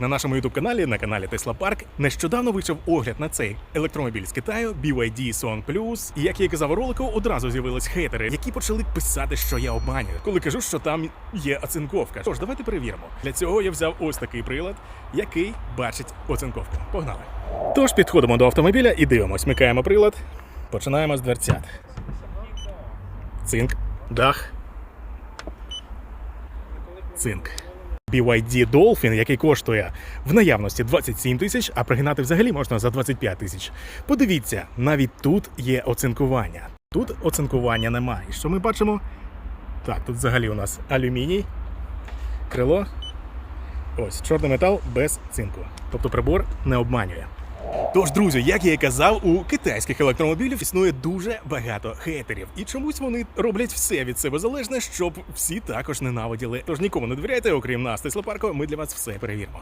На нашому youtube каналі на каналі Tesla Park нещодавно вийшов огляд на цей електромобіль з Китаю BYD Song Plus. І як я казав у ролику, одразу з'явились хейтери, які почали писати, що я обманюю, коли кажу, що там є оцинковка. Тож давайте перевіримо. Для цього я взяв ось такий прилад, який бачить оцинковку. Погнали. Тож підходимо до автомобіля і дивимось. Микаємо прилад. Починаємо з дверцят. Цинк, дах. Цинк. BYD Dolphin, який коштує в наявності 27 тисяч, а пригнати взагалі можна за 25 тисяч. Подивіться, навіть тут є оцинкування. Тут оцинкування немає. І Що ми бачимо? Так, тут взагалі у нас алюміній, крило. Ось чорний метал без цинку. Тобто прибор не обманює. Тож, друзі, як я і казав, у китайських електромобілів існує дуже багато хейтерів, і чомусь вони роблять все від себе залежне, щоб всі також ненавиділи. Тож нікому не довіряйте, окрім нас, Тесла Парко, ми для вас все перевіримо.